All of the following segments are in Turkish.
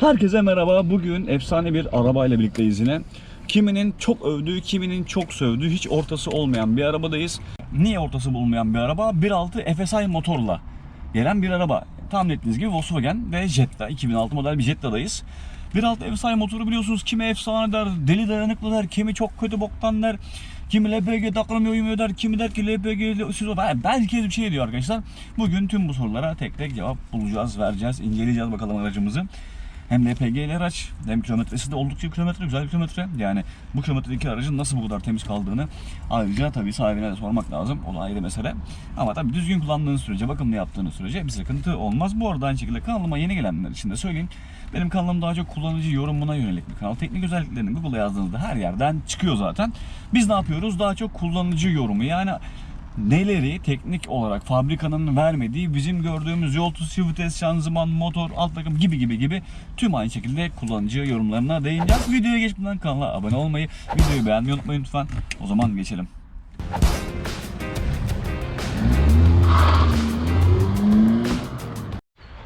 Herkese merhaba. Bugün efsane bir arabayla birlikteyiz yine. Kiminin çok övdüğü, kiminin çok sövdüğü, hiç ortası olmayan bir arabadayız. Niye ortası bulunmayan bir araba? 1.6 FSI motorla gelen bir araba. Tahmin ettiğiniz gibi Volkswagen ve Jetta. 2006 model bir Jetta'dayız. 1.6 FSI motoru biliyorsunuz kimi efsane der, deli dayanıklı der, kimi çok kötü boktan der. Kimi LPG taklamıyor uyumuyor der, kimi der ki LPG siz o herkes bir şey diyor arkadaşlar. Bugün tüm bu sorulara tek tek cevap bulacağız, vereceğiz, inceleyeceğiz bakalım aracımızı. Hem LPG ile araç hem kilometresi de oldukça kilometre güzel bir kilometre. Yani bu kilometredeki aracın nasıl bu kadar temiz kaldığını ayrıca tabii sahibine de sormak lazım. O da ayrı mesele. Ama tabii düzgün kullandığınız sürece, bakımlı yaptığınız sürece bir sıkıntı olmaz. Bu arada aynı şekilde kanalıma yeni gelenler için de söyleyeyim. Benim kanalım daha çok kullanıcı yorumuna yönelik bir kanal. Teknik özelliklerini Google'a yazdığınızda her yerden çıkıyor zaten. Biz ne yapıyoruz? Daha çok kullanıcı yorumu. Yani neleri teknik olarak fabrikanın vermediği bizim gördüğümüz yol tutuş, vites, şanzıman, motor, alt takım gibi gibi gibi tüm aynı şekilde kullanıcı yorumlarına değineceğiz. Videoya geçmeden kanala abone olmayı, videoyu beğenmeyi unutmayın lütfen. O zaman geçelim.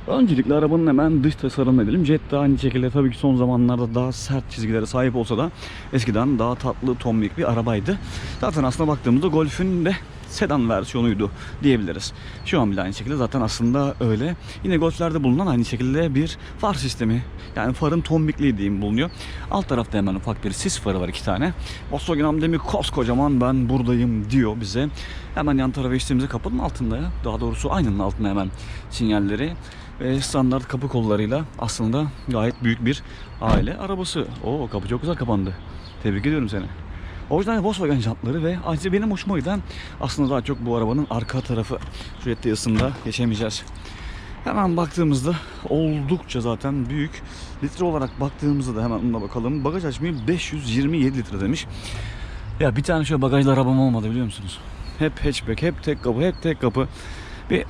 Öncelikle arabanın hemen dış tasarım edelim. Jetta aynı şekilde tabii ki son zamanlarda daha sert çizgilere sahip olsa da eskiden daha tatlı tombik bir arabaydı. Zaten aslında baktığımızda Golf'ün de sedan versiyonuydu diyebiliriz. Şu an bile aynı şekilde zaten aslında öyle. Yine Golf'lerde bulunan aynı şekilde bir far sistemi yani farın tombikliği diyeyim bulunuyor. Alt tarafta hemen ufak bir sis farı var iki tane. Volkswagen amblemi koskocaman ben buradayım diyor bize. Hemen yan tarafa geçtiğimizde kapının altında ya. Daha doğrusu aynanın altında hemen sinyalleri ve standart kapı kollarıyla aslında gayet büyük bir aile arabası. Oo kapı çok güzel kapandı. Tebrik ediyorum seni. Orijinal Volkswagen jantları ve ayrıca benim hoşuma giden aslında daha çok bu arabanın arka tarafı. Şu ısında geçemeyeceğiz. Hemen baktığımızda oldukça zaten büyük. Litre olarak baktığımızda da hemen ona bakalım. Bagaj hacmi 527 litre demiş. Ya bir tane şöyle bagajlı arabam olmadı biliyor musunuz? Hep hatchback, hep tek kapı, hep tek kapı. Bir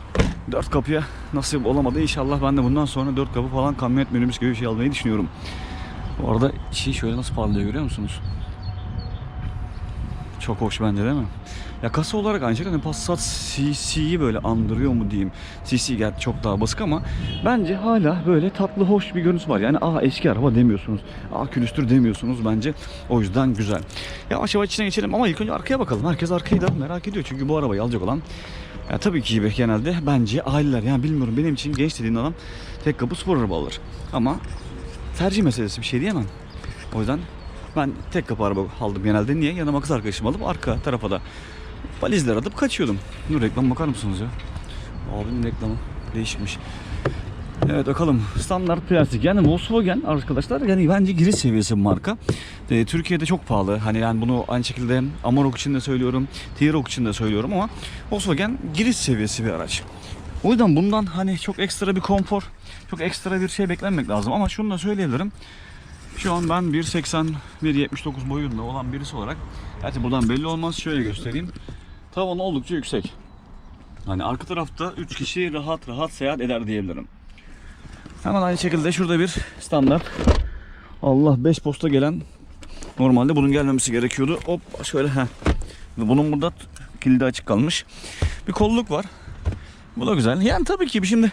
dört kapıya nasip olamadı. İnşallah ben de bundan sonra dört kapı falan kamyonet minibüs gibi bir şey almayı düşünüyorum. Bu arada içi şöyle nasıl parlıyor görüyor musunuz? Çok hoş bence değil mi? Ya kasa olarak aynı şekilde Passat CC'yi böyle andırıyor mu diyeyim. CC gerçi çok daha basık ama bence hala böyle tatlı hoş bir görüntüsü var. Yani aa eski araba demiyorsunuz. Aa külüstür demiyorsunuz bence. O yüzden güzel. Yavaş yavaş içine geçelim ama ilk önce arkaya bakalım. Herkes arkayı da merak ediyor. Çünkü bu arabayı alacak olan ya tabii ki gibi genelde bence aileler. Yani bilmiyorum benim için genç dediğin adam tek kapı spor araba alır. Ama tercih meselesi bir şey diyemem. O yüzden ben tek kapı araba aldım genelde. Niye? Yanıma kız arkadaşım alıp arka tarafa da valizler atıp kaçıyordum. Dur reklam bakar mısınız ya? Abinin reklamı değişikmiş. Evet bakalım standart plastik yani Volkswagen arkadaşlar yani bence giriş seviyesi bir marka. Ee, Türkiye'de çok pahalı. Hani yani bunu aynı şekilde Amarok için de söylüyorum, T-Roc için de söylüyorum ama Volkswagen giriş seviyesi bir araç. O yüzden bundan hani çok ekstra bir konfor, çok ekstra bir şey beklenmek lazım ama şunu da söyleyebilirim. Şu an ben 1.80, 1.79 boyunda olan birisi olarak Gerçi buradan belli olmaz. Şöyle göstereyim. Tavan oldukça yüksek. Hani arka tarafta 3 kişi rahat rahat seyahat eder diyebilirim. Hemen aynı şekilde şurada bir standart. Allah 5 posta gelen normalde bunun gelmemesi gerekiyordu. Hop şöyle ha. Bunun burada kilidi açık kalmış. Bir kolluk var. Bu da güzel. Yani tabii ki şimdi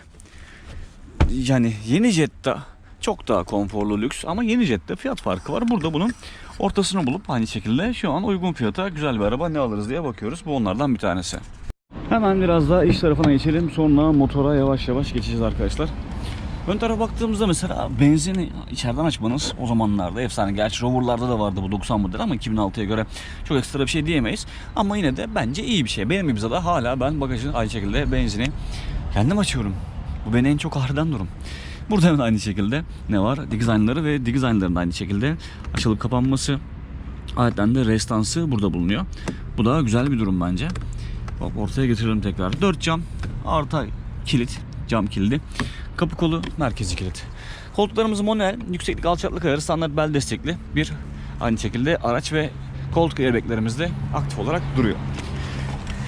yani yeni Jetta çok daha konforlu lüks ama yeni Jetta fiyat farkı var. Burada bunun ortasını bulup aynı şekilde şu an uygun fiyata güzel bir araba ne alırız diye bakıyoruz. Bu onlardan bir tanesi. Hemen biraz daha iç tarafına geçelim. Sonra motora yavaş yavaş geçeceğiz arkadaşlar. Ön tarafa baktığımızda mesela benzini içeriden açmanız o zamanlarda efsane. Gerçi Rover'larda da vardı bu 90 model ama 2006'ya göre çok ekstra bir şey diyemeyiz. Ama yine de bence iyi bir şey. Benim gibi de hala ben bagajı aynı şekilde benzini kendim açıyorum. Bu beni en çok ağrıdan durum. Burada hemen aynı şekilde ne var? Dikiz aynaları ve dikiz aynı şekilde açılıp kapanması. Ayetten de restansı burada bulunuyor. Bu da güzel bir durum bence. Bak ortaya getiriyorum tekrar. 4 cam artı kilit, cam kilidi. Kapı kolu merkezi kilit. Koltuklarımız manuel, yükseklik alçaklık ayarı standart bel destekli bir aynı şekilde araç ve koltuk airbaglerimiz de aktif olarak duruyor.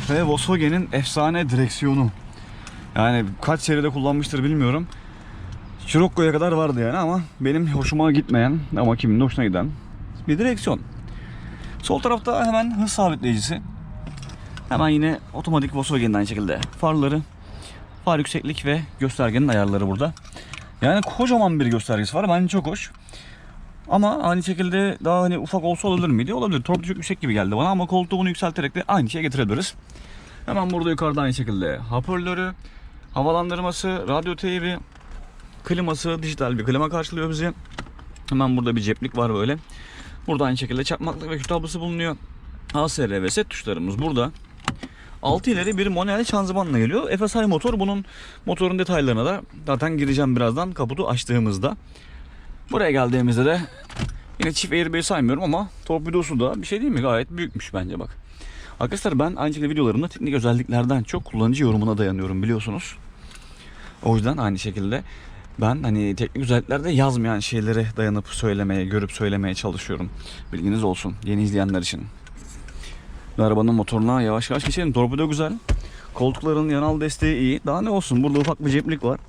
Ve Volkswagen'in efsane direksiyonu. Yani kaç seride kullanmıştır bilmiyorum. Scirocco'ya kadar vardı yani ama benim hoşuma gitmeyen ama kimin de hoşuna giden bir direksiyon. Sol tarafta hemen hız sabitleyicisi. Hemen yine otomatik Volkswagen'den aynı şekilde farları, far yükseklik ve göstergenin ayarları burada. Yani kocaman bir göstergesi var. Bence çok hoş. Ama aynı şekilde daha hani ufak olsa olabilir miydi? Olabilir. Torpido çok yüksek gibi geldi bana ama koltuğu bunu yükselterek de aynı şeye getirebiliriz. Hemen burada yukarıda aynı şekilde hoparlörü, havalandırması, radyo teybi, kliması, dijital bir klima karşılıyor bizi. Hemen burada bir ceplik var böyle. Burada aynı şekilde çakmaklık ve kütablası bulunuyor. ASR ve set tuşlarımız burada. 6 ileri bir manuel şanzımanla geliyor. FSI motor bunun motorun detaylarına da zaten gireceğim birazdan kaputu açtığımızda. Buraya geldiğimizde de yine çift airbag'i saymıyorum ama torpidosu da bir şey değil mi? Gayet büyükmüş bence bak. Arkadaşlar ben aynı şekilde videolarımda teknik özelliklerden çok kullanıcı yorumuna dayanıyorum biliyorsunuz. O yüzden aynı şekilde ben hani teknik özelliklerde yazmayan şeylere dayanıp söylemeye, görüp söylemeye çalışıyorum. Bilginiz olsun yeni izleyenler için. Ve arabanın motoruna yavaş yavaş geçelim. Torpido güzel. Koltukların yanal desteği iyi. Daha ne olsun? Burada ufak bir ceplik var.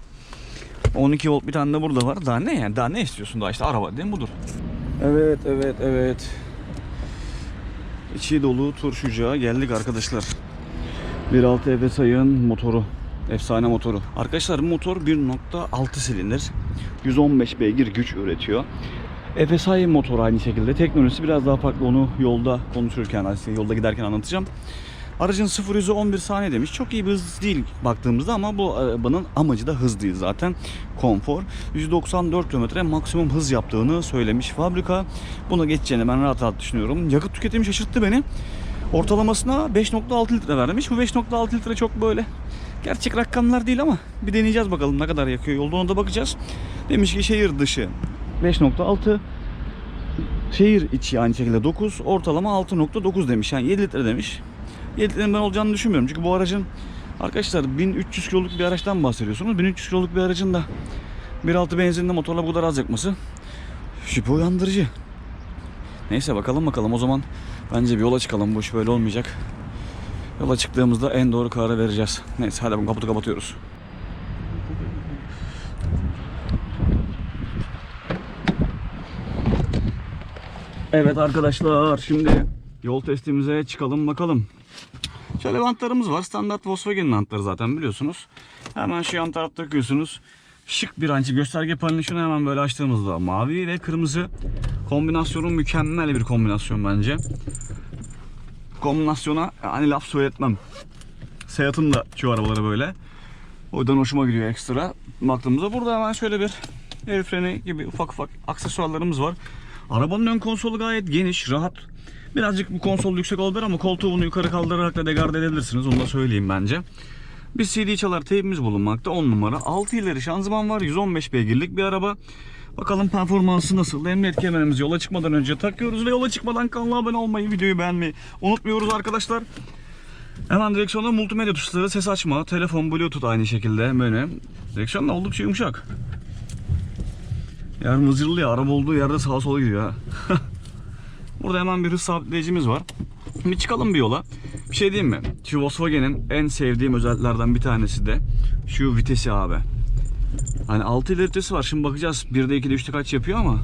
12 volt bir tane de burada var. Daha ne yani? Daha ne istiyorsun daha işte araba değil mi budur. Evet, evet, evet. İçi dolu turşucuğa geldik arkadaşlar. 1.6 FSI'ın motoru. Efsane motoru. Arkadaşlar motor 1.6 silindir. 115 beygir güç üretiyor. FSI motor aynı şekilde. Teknolojisi biraz daha farklı. Onu yolda konuşurken, yolda giderken anlatacağım. Aracın 0 100'ü 11 saniye demiş. Çok iyi bir hız değil baktığımızda ama bu arabanın amacı da hız değil zaten. Konfor. 194 km maksimum hız yaptığını söylemiş fabrika. Buna geçeceğini ben rahat rahat düşünüyorum. Yakıt tüketimi şaşırttı beni. Ortalamasına 5.6 litre vermiş. Bu 5.6 litre çok böyle gerçek rakamlar değil ama bir deneyeceğiz bakalım ne kadar yakıyor yolda ona da bakacağız. Demiş ki şehir dışı 5.6 şehir içi aynı şekilde 9 ortalama 6.9 demiş yani 7 litre demiş. 7 litrenin ben olacağını düşünmüyorum çünkü bu aracın arkadaşlar 1300 kiloluk bir araçtan bahsediyorsunuz. 1300 kiloluk bir aracın da 1.6 benzinli motorla bu kadar az yakması şüphe uyandırıcı. Neyse bakalım bakalım o zaman bence bir yola çıkalım bu iş böyle olmayacak. Yola çıktığımızda en doğru kararı vereceğiz. Neyse hadi bakalım kaputu kapatıyoruz. Evet arkadaşlar şimdi yol testimize çıkalım bakalım. Şöyle bantlarımız var. Standart Volkswagen bantları zaten biliyorsunuz. Hemen şu yan tarafta takıyorsunuz. Şık bir ançı gösterge paneli şunu hemen böyle açtığımızda mavi ve kırmızı kombinasyonu mükemmel bir kombinasyon bence. Kombinasyona hani laf söyletmem. Seat'ın da şu arabaları böyle. O yüzden hoşuma gidiyor ekstra. Baktığımızda burada hemen şöyle bir el freni gibi ufak ufak aksesuarlarımız var. Arabanın ön konsolu gayet geniş, rahat. Birazcık bu konsol yüksek olabilir ama koltuğu bunu yukarı kaldırarak da degarde edebilirsiniz. Onu da söyleyeyim bence. Bir CD çalar teybimiz bulunmakta 10 numara. 6 ileri şanzıman var. 115 beygirlik bir araba. Bakalım performansı nasıl? Emniyet kemerimizi yola çıkmadan önce takıyoruz ve yola çıkmadan kanala abone olmayı, videoyu beğenmeyi unutmuyoruz arkadaşlar. Hemen direksiyonda multimedya tuşları, ses açma, telefon, bluetooth aynı şekilde menü. Direksiyon da oldukça yumuşak. Yani mızırlı ya, araba olduğu yerde sağa sola gidiyor ha. Burada hemen bir hız sabitleyicimiz var. Bir çıkalım bir yola. Bir şey diyeyim mi? Şu Volkswagen'in en sevdiğim özelliklerden bir tanesi de şu vitesi abi. Hani 6 ileri vitesi var. Şimdi bakacağız 1'de 2'de 3'te kaç yapıyor ama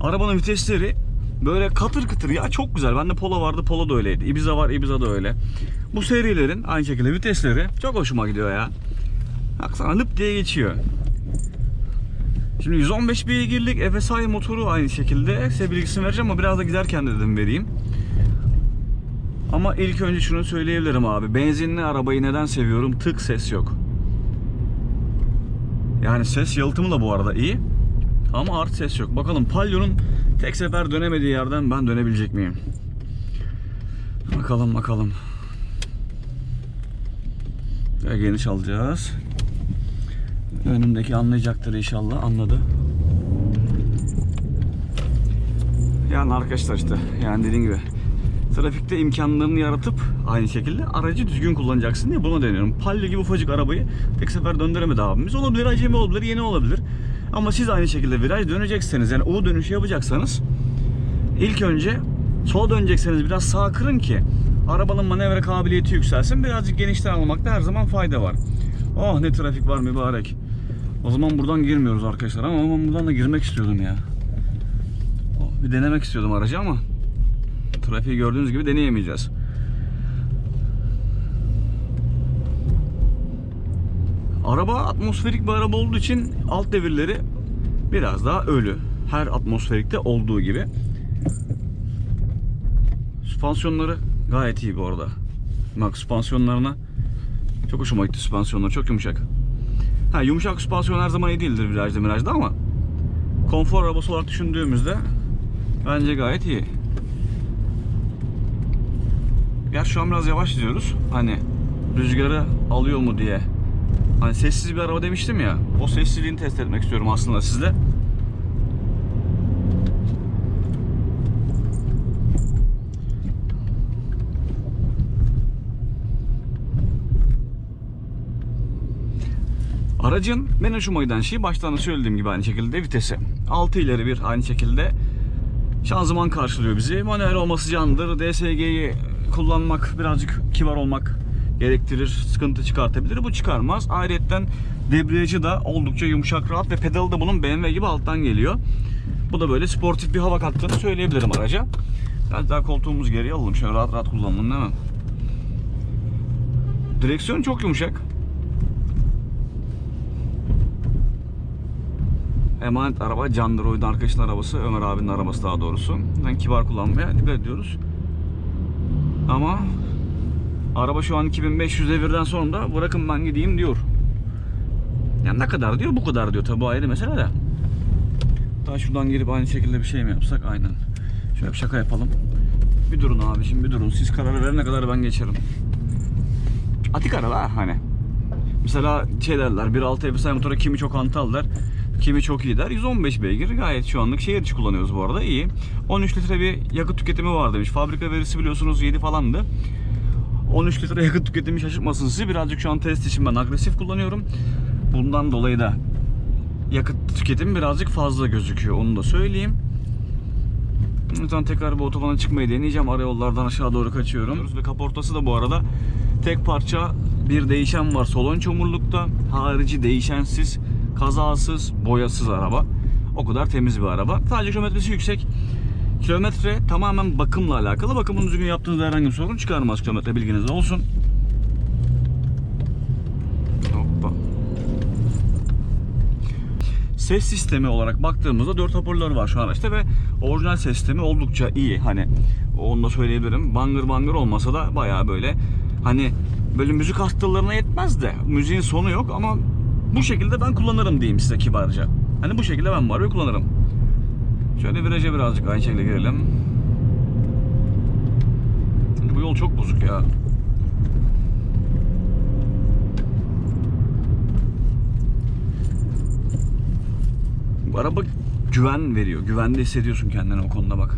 arabanın vitesleri böyle katır kıtır ya çok güzel. Bende Polo vardı. Polo da öyleydi. Ibiza var. Ibiza da öyle. Bu serilerin aynı şekilde vitesleri çok hoşuma gidiyor ya. Baksana lıp diye geçiyor. Şimdi 115 beygirlik FSI motoru aynı şekilde. Size bilgisini vereceğim ama biraz da giderken de dedim vereyim. Ama ilk önce şunu söyleyebilirim abi. Benzinli arabayı neden seviyorum? Tık ses yok. Yani ses yalıtımı da bu arada iyi. Ama art ses yok. Bakalım Palio'nun tek sefer dönemediği yerden ben dönebilecek miyim? Bakalım bakalım. Ve geniş alacağız. Önümdeki anlayacaktır inşallah. Anladı. Yani arkadaşlar işte yani dediğim gibi trafikte imkanlarını yaratıp aynı şekilde aracı düzgün kullanacaksın diye bunu deniyorum. Palio gibi ufacık arabayı tek sefer döndüremedi abimiz. Olabilir acemi olabilir, yeni olabilir. Ama siz aynı şekilde viraj dönecekseniz yani o dönüşü yapacaksanız ilk önce sola dönecekseniz biraz sağ kırın ki arabanın manevra kabiliyeti yükselsin. Birazcık genişten almakta her zaman fayda var. Oh ne trafik var mübarek. O zaman buradan girmiyoruz arkadaşlar ama ben buradan da girmek istiyordum ya. Oh, bir denemek istiyordum aracı ama trafiği gördüğünüz gibi deneyemeyeceğiz. Araba atmosferik bir araba olduğu için alt devirleri biraz daha ölü. Her atmosferikte olduğu gibi. Süspansiyonları gayet iyi bu arada. Bak süspansiyonlarına çok hoşuma gitti süspansiyonları çok yumuşak. Ha yumuşak süspansiyon her zaman iyi değildir virajda virajda ama konfor arabası olarak düşündüğümüzde bence gayet iyi. Gerçi şu an biraz yavaş gidiyoruz. Hani rüzgarı alıyor mu diye. Hani sessiz bir araba demiştim ya. O sessizliğini test etmek istiyorum aslında sizle. Aracın benim hoşuma giden şey baştan söylediğim gibi aynı şekilde vitesi. 6 ileri bir aynı şekilde şanzıman karşılıyor bizi. Manuel olması candır. DSG'yi kullanmak birazcık kibar olmak gerektirir. Sıkıntı çıkartabilir. Bu çıkarmaz. Ayrıca debriyajı da oldukça yumuşak rahat ve pedalı da bunun BMW gibi alttan geliyor. Bu da böyle sportif bir hava kattığını söyleyebilirim araca. Biraz daha koltuğumuzu geriye alalım. Şöyle rahat rahat kullanalım değil mi? Direksiyon çok yumuşak. Emanet araba Can Droid'in arkadaşının arabası, Ömer abinin arabası daha doğrusu. Ben kibar kullanmaya dikkat ediyoruz. Ama araba şu an 2500 devirden sonra da bırakın ben gideyim diyor. Yani ne kadar diyor bu kadar diyor tabi ayrı mesele de. Daha şuradan gelip aynı şekilde bir şey mi yapsak aynen. Şöyle bir şaka yapalım. Bir durun abiciğim bir durun siz kararı verene kadar ben geçerim. Atik araba hani. Mesela şey derler 1.6 FSI motora kimi çok hantal der. Kimi çok iyi der. 115 beygir gayet şu anlık şehir içi kullanıyoruz bu arada iyi. 13 litre bir yakıt tüketimi var demiş. Fabrika verisi biliyorsunuz 7 falandı. 13 litre yakıt tüketimi şaşırtmasın sizi. Birazcık şu an test için ben agresif kullanıyorum. Bundan dolayı da yakıt tüketimi birazcık fazla gözüküyor. Onu da söyleyeyim. Lütfen tekrar bu otobana çıkmayı deneyeceğim. Ara yollardan aşağı doğru kaçıyorum. Ve kaportası da bu arada tek parça bir değişen var solon çomurlukta. Harici değişensiz, kazasız, boyasız araba. O kadar temiz bir araba. Sadece kilometresi yüksek. Kilometre tamamen bakımla alakalı. Bakımını düzgün yaptığınızda herhangi bir sorun çıkarmaz kilometre bilginiz olsun. Hoppa. Ses sistemi olarak baktığımızda 4 hoparlör var şu araçta ve orijinal ses sistemi oldukça iyi. Hani onu da söyleyebilirim. Bangır bangır olmasa da bayağı böyle hani böyle müzik hastalarına yetmez de müziğin sonu yok ama bu şekilde ben kullanırım diyeyim size kibarca. Hani bu şekilde ben var ve kullanırım. Şöyle viraja birazcık aynı şekilde girelim. Bu yol çok bozuk ya. Bu araba güven veriyor. Güvende hissediyorsun kendini o konuda bak.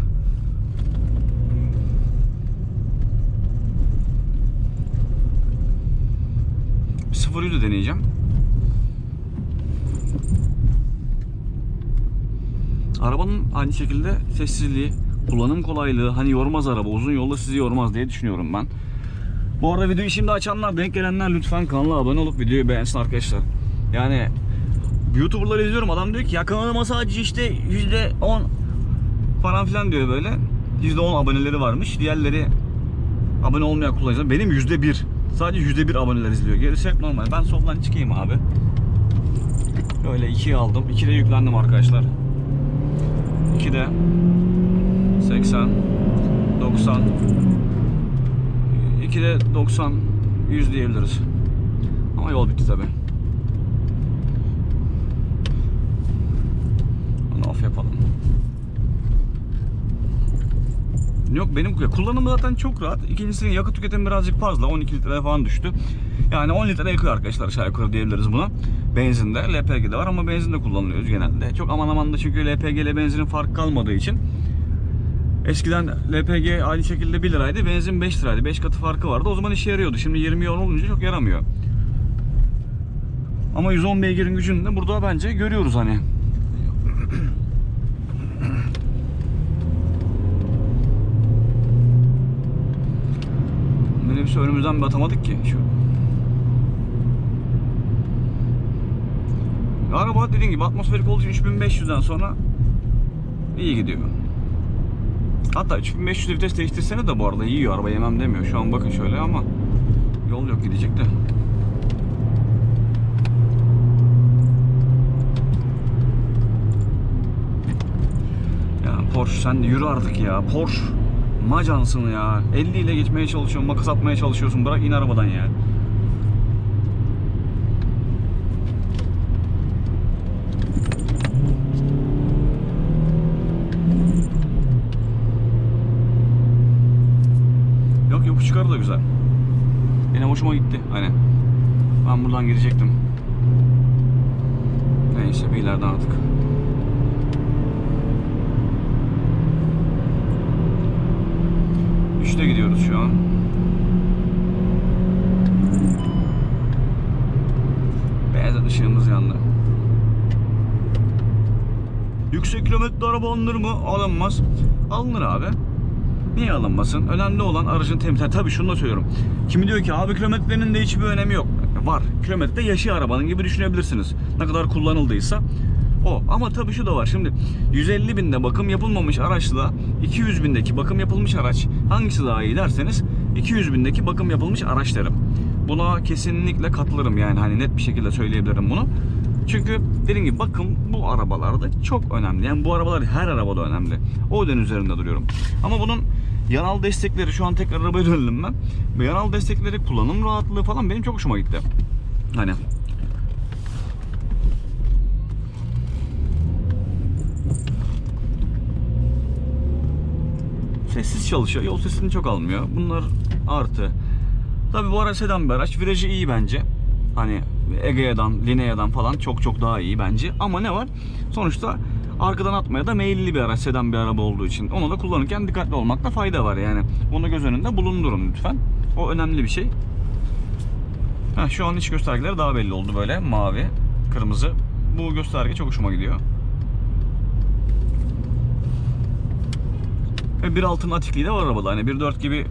Sıfır deneyeceğim. Arabanın aynı şekilde sessizliği, kullanım kolaylığı, hani yormaz araba, uzun yolda sizi yormaz diye düşünüyorum ben. Bu arada videoyu şimdi açanlar, denk gelenler lütfen kanala abone olup videoyu beğensin arkadaşlar. Yani YouTuber'ları izliyorum. Adam diyor ki ya kanalıma sadece işte yüzde on falan filan diyor böyle. Yüzde on aboneleri varmış. Diğerleri abone olmayan kullanıcılar. Benim yüzde bir. Sadece yüzde bir aboneler izliyor. Gerisi hep normal. Ben soldan çıkayım abi. Böyle ikiye aldım. İkide yüklendim arkadaşlar. 2'de 80 90 2'de 90 100 diyebiliriz. Ama yol bitti tabi. Onu off yapalım. Yok benim kullanımı zaten çok rahat. İkincisinin yakıt tüketimi birazcık fazla. 12 litre falan düştü. Yani 10 litre yakıyor arkadaşlar aşağı yukarı diyebiliriz buna. Benzinde, LPG'de var ama benzinde kullanılıyoruz genelde. Çok aman aman da çünkü LPG ile benzinin fark kalmadığı için. Eskiden LPG aynı şekilde 1 liraydı, benzin 5 liraydı. 5 katı farkı vardı. O zaman işe yarıyordu. Şimdi 20 euro olunca çok yaramıyor. Ama 110 beygirin gücünü de burada bence görüyoruz hani. Minibüsü önümüzden bir atamadık ki. Şu. Araba dediğim gibi atmosferik olduğu için 3500'den sonra iyi gidiyor. Hatta 3500 vites değiştirsene de bu arada yiyor araba yemem demiyor. Şu an bakın şöyle ama yol yok gidecek de. Porsche sen de yürü artık ya. Porsche. Macansın ya. 50 ile geçmeye çalışıyorsun, makas atmaya çalışıyorsun. Bırak in arabadan ya. Hoşuma gitti. Aynen. Ben buradan girecektim. Neyse bir ileriden artık. Üçte gidiyoruz şu an. Beyaz ışığımız yandı. Yüksek kilometre araba alınır mı? Alınmaz. Alınır abi. Niye alınmasın? Önemli olan aracın temizliği. Tabii şunu da söylüyorum. Kimi diyor ki abi kilometrenin de hiçbir önemi yok. Var. Kilometre yaşı arabanın gibi düşünebilirsiniz. Ne kadar kullanıldıysa o. Ama tabii şu da var. Şimdi 150 binde bakım yapılmamış araçla 200 bindeki bakım yapılmış araç hangisi daha iyi derseniz 200 bindeki bakım yapılmış araç derim. Buna kesinlikle katılırım yani hani net bir şekilde söyleyebilirim bunu. Çünkü dediğim gibi bakım bu arabalarda çok önemli. Yani bu arabalar her arabada önemli. O yüzden üzerinde duruyorum. Ama bunun yanal destekleri şu an tekrar arabaya döndüm ben. Ve yanal destekleri kullanım rahatlığı falan benim çok hoşuma gitti. Hani sessiz çalışıyor. Yol sesini çok almıyor. Bunlar artı. Tabi bu araç sedan bir araç. Virajı iyi bence. Hani Egea'dan, Linea'dan falan çok çok daha iyi bence. Ama ne var? Sonuçta arkadan atmaya da meyilli bir araç, sedan bir araba olduğu için. Onu da kullanırken dikkatli olmakta fayda var yani. Bunu göz önünde bulundurun lütfen. O önemli bir şey. Heh, şu an iç göstergeleri daha belli oldu böyle. Mavi, kırmızı. Bu gösterge çok hoşuma gidiyor. Ve 1.6'nın atikliği de var arabada. Hani 1.4 gibi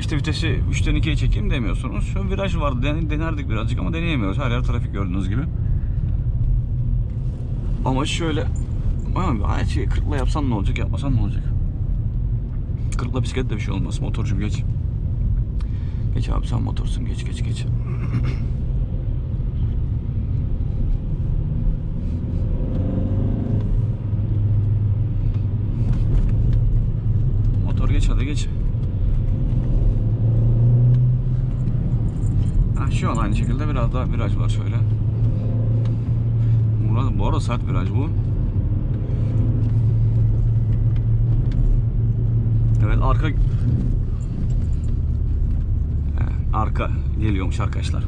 işte vitesi 3'ten 2'ye çekeyim demiyorsunuz. Şu viraj vardı. Den- denerdik birazcık ama deneyemiyoruz. Her yer trafik gördüğünüz gibi. Ama şöyle her şeyi 40'la yapsan ne olacak, yapmasan ne olacak? 40'la bisikletle bir şey olmaz. Motorcu bir geç. Geç abi sen motorsun. Geç geç geç. Motor geç hadi geç. An aynı şekilde biraz daha viraj var şöyle. Burada, bu arada sert viraj bu. Evet arka arka geliyormuş arkadaşlar.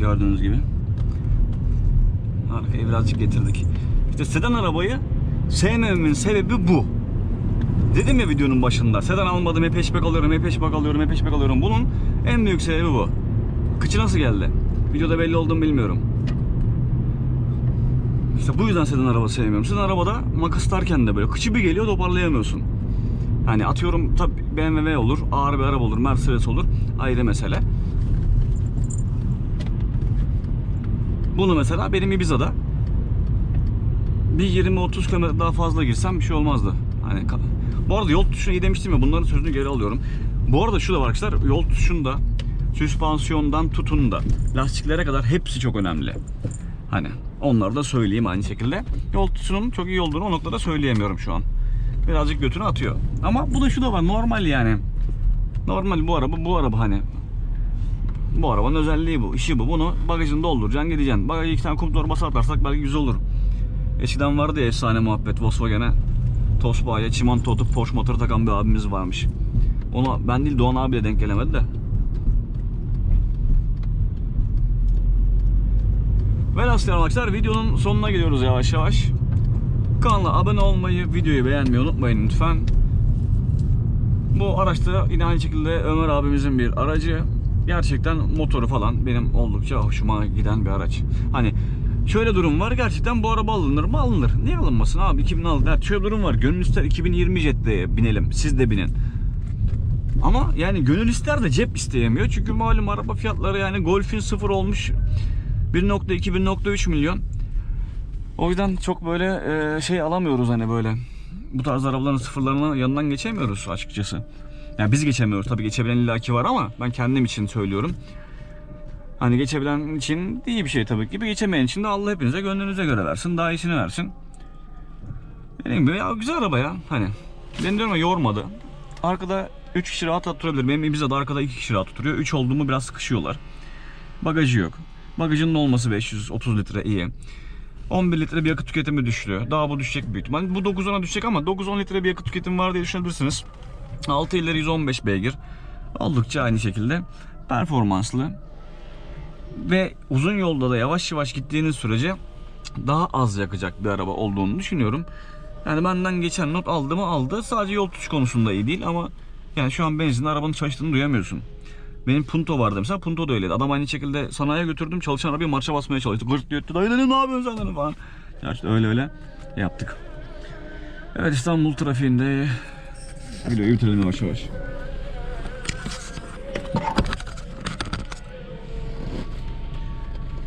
Gördüğünüz gibi. Arkayı birazcık getirdik. İşte sedan arabayı sevmememin sebebi bu. Dedim ya videonun başında. Sedan almadım, hep hatchback alıyorum, hep hatchback alıyorum, hep hatchback alıyorum. Bunun en büyük sebebi bu. Kıçı nasıl geldi? Videoda belli oldu mu bilmiyorum. İşte bu yüzden sedan araba sevmiyorum. Sedan arabada makas tutarken de böyle kıçı bir geliyor toparlayamıyorsun. Hani atıyorum tabi BMW olur, ağır bir araba olur, Mercedes olur. Ayrı mesele. Bunu mesela benim Ibiza'da bir 20-30 km daha fazla girsem bir şey olmazdı. Hani bu arada yol tutuşuna iyi demiştim ya bunların sözünü geri alıyorum. Bu arada şu da var arkadaşlar yol tutuşunda süspansiyondan tutun da lastiklere kadar hepsi çok önemli. Hani onları da söyleyeyim aynı şekilde. Yol tutuşunun çok iyi olduğunu o noktada söyleyemiyorum şu an. Birazcık götünü atıyor. Ama bu da şu da var normal yani. Normal bu araba bu araba hani. Bu arabanın özelliği bu. işi bu. Bunu bagajını dolduracaksın gideceksin. Bagaja iki tane kum torbası atarsak belki güzel olur. Eskiden vardı ya efsane muhabbet Volkswagen'e. Tosbağa'ya çimento atıp Porsche motoru takan bir abimiz varmış. Ona ben değil Doğan abi de denk gelemedi de. Velhasıl arkadaşlar videonun sonuna geliyoruz yavaş yavaş. Kanala abone olmayı, videoyu beğenmeyi unutmayın lütfen. Bu araçta yine aynı şekilde Ömer abimizin bir aracı. Gerçekten motoru falan benim oldukça hoşuma giden bir araç. Hani şöyle durum var gerçekten bu araba alınır mı alınır. Niye alınmasın abi 2006 ya şöyle durum var gönül ister 2020 Jet'te binelim siz de binin. Ama yani gönül ister de cep isteyemiyor. Çünkü malum araba fiyatları yani Golf'in sıfır olmuş 1.2-1.3 milyon. O yüzden çok böyle e, şey alamıyoruz hani böyle. Bu tarz arabaların sıfırlarına yanından geçemiyoruz açıkçası. Yani biz geçemiyoruz tabii geçebilen illaki var ama ben kendim için söylüyorum. Hani geçebilen için iyi bir şey tabii ki. Geçemeyen için de Allah hepinize gönlünüze göre versin. Daha iyisini versin. Dediğim gibi ya güzel araba ya. Hani ben diyorum ya yormadı. Arkada 3 kişi rahat oturabilir. Benim Ibiza'da arkada 2 kişi rahat oturuyor. 3 olduğumu biraz sıkışıyorlar. Bagajı yok. Bagajının olması 530 litre iyi. 11 litre bir yakıt tüketimi düşürüyor. Daha bu düşecek büyük ihtimal. Bu 9-10'a düşecek ama 9-10 litre bir yakıt tüketimi var diye düşünebilirsiniz. 6 ileri 115 beygir. Oldukça aynı şekilde performanslı. Ve uzun yolda da yavaş yavaş gittiğiniz sürece daha az yakacak bir araba olduğunu düşünüyorum. Yani benden geçen not aldı mı aldı. Sadece yol tutuş konusunda iyi değil ama yani şu an benzinli arabanın çalıştığını duyamıyorsun. Benim Punto vardı mesela Punto da öyleydi. Adam aynı şekilde sanayiye götürdüm çalışan arabayı marşa basmaya çalıştı. Gırt diyor. Dayı ne yapıyorsun sen falan. Ya işte öyle öyle yaptık. Evet İstanbul trafiğinde videoyu bitirelim yavaş yavaş.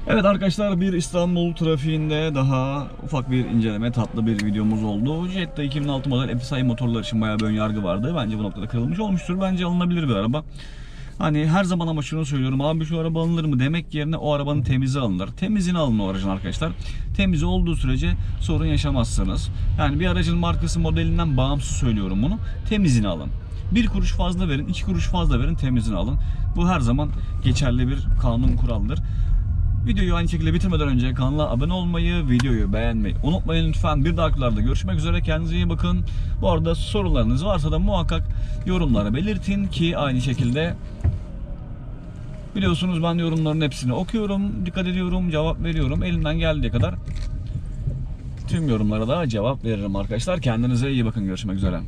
Evet arkadaşlar bir İstanbul trafiğinde daha ufak bir inceleme tatlı bir videomuz oldu. Jetta 2006 model FSI motorlar için bayağı bir yargı vardı. Bence bu noktada kırılmış olmuştur. Bence alınabilir bir araba. Hani her zaman ama şunu söylüyorum abi şu araba alınır mı demek yerine o arabanın temizi alınır. Temizini alın o aracın arkadaşlar. Temizi olduğu sürece sorun yaşamazsınız. Yani bir aracın markası modelinden bağımsız söylüyorum bunu. Temizini alın. Bir kuruş fazla verin, iki kuruş fazla verin temizini alın. Bu her zaman geçerli bir kanun kuraldır. Videoyu aynı şekilde bitirmeden önce kanala abone olmayı, videoyu beğenmeyi unutmayın lütfen. Bir dahakilerde görüşmek üzere. Kendinize iyi bakın. Bu arada sorularınız varsa da muhakkak yorumlara belirtin ki aynı şekilde biliyorsunuz ben yorumların hepsini okuyorum, dikkat ediyorum, cevap veriyorum. Elimden geldiği kadar tüm yorumlara da cevap veririm arkadaşlar. Kendinize iyi bakın. Görüşmek üzere.